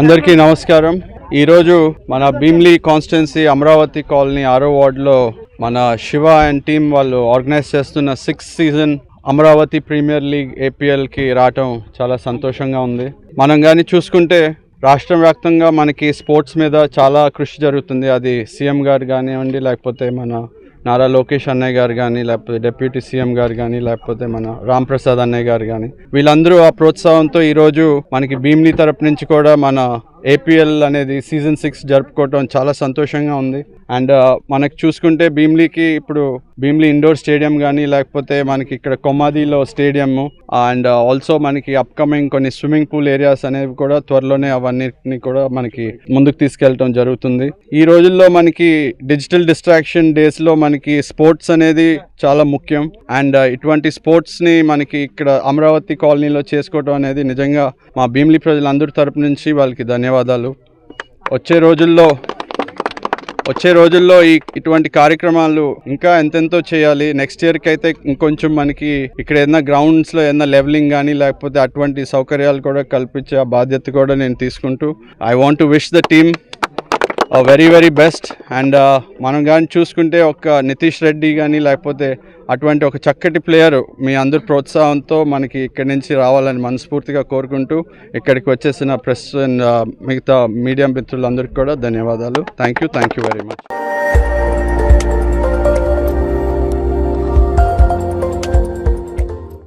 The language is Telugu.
అందరికీ నమస్కారం. ఈరోజు మన భీమ్లీ కాన్స్టిట్యున్సీ అమరావతి కాలనీ ఆరో వార్డులో మన శివ అండ్ టీం వాళ్ళు ఆర్గనైజ్ చేస్తున్న sixth season Amaravati premier league ఏపీఎల్కి రావటం చాలా సంతోషంగా ఉంది. మనం కానీ చూసుకుంటే రాష్ట్ర వ్యాప్తంగా మనకి స్పోర్ట్స్ మీద చాలా కృషి జరుగుతుంది. అది సీఎం గారు కానివ్వండి లేకపోతే మన నారా లోకేష్ అన్నయ్య గారు కానీ లేకపోతే డిప్యూటీ సీఎం గారు కానీ లేకపోతే మన రామ్ ప్రసాద్ అన్నయ్య గారు కానీ వీళ్ళందరూ ఆ ప్రోత్సాహంతో ఈరోజు మనకి భీమ్లీ తరపు నుంచి కూడా మన ఏపీఎల్ అనేది సీజన్ సిక్స్ జరుపుకోవటం చాలా సంతోషంగా ఉంది. అండ్ uh, మనకు చూసుకుంటే భీమ్లీకి ఇప్పుడు భీమ్లీ ఇండోర్ స్టేడియం కానీ లేకపోతే మనకి ఇక్కడ కొమ్మాదిలో స్టేడియము అండ్ ఆల్సో uh, మనకి అప్కమింగ్ కొన్ని స్విమ్మింగ్ పూల్ ఏరియాస్ అనేవి కూడా త్వరలోనే అవన్నిటిని కూడా మనకి ముందుకు తీసుకెళ్ళటం జరుగుతుంది. ఈ రోజుల్లో మనకి డిజిటల్ డిస్ట్రాక్షన్ డేస్లో మనకి స్పోర్ట్స్ అనేది చాలా ముఖ్యం. అండ్ uh, ఇటువంటి స్పోర్ట్స్ని మనకి ఇక్కడ అమరావతి కాలనీలో చేసుకోవడం అనేది నిజంగా మా భీమిలి ప్రజలందరి తరపు నుంచి వాళ్ళకి ధన్యవాదాలు వచ్చే రోజుల్లో వచ్చే రోజుల్లో ఈ ఇటువంటి కార్యక్రమాలు ఇంకా ఎంతెంతో చేయాలి. నెక్స్ట్ ఇయర్కి అయితే ఇంకొంచెం మనకి ఇక్కడ ఏదైనా గ్రౌండ్స్లో ఏదైనా లెవెలింగ్ కానీ లేకపోతే అటువంటి సౌకర్యాలు కూడా కల్పించే బాధ్యత కూడా నేను తీసుకుంటూ I want to wish the team very very best and మనం కానీ చూసుకుంటే ఒక నితీష్ రెడ్డి కానీ లేకపోతే అటువంటి ఒక చక్కటి ప్లేయర్ మీ అందరి ప్రోత్సాహంతో మనకి ఇక్కడి నుంచి రావాలని మనస్ఫూర్తిగా కోరుకుంటూ ఇక్కడికి వచ్చేసిన ప్రెస్ అండ్ uh, మిగతా మీడియా మిత్రులందరికీ కూడా ధన్యవాదాలు. Thank you thank you very much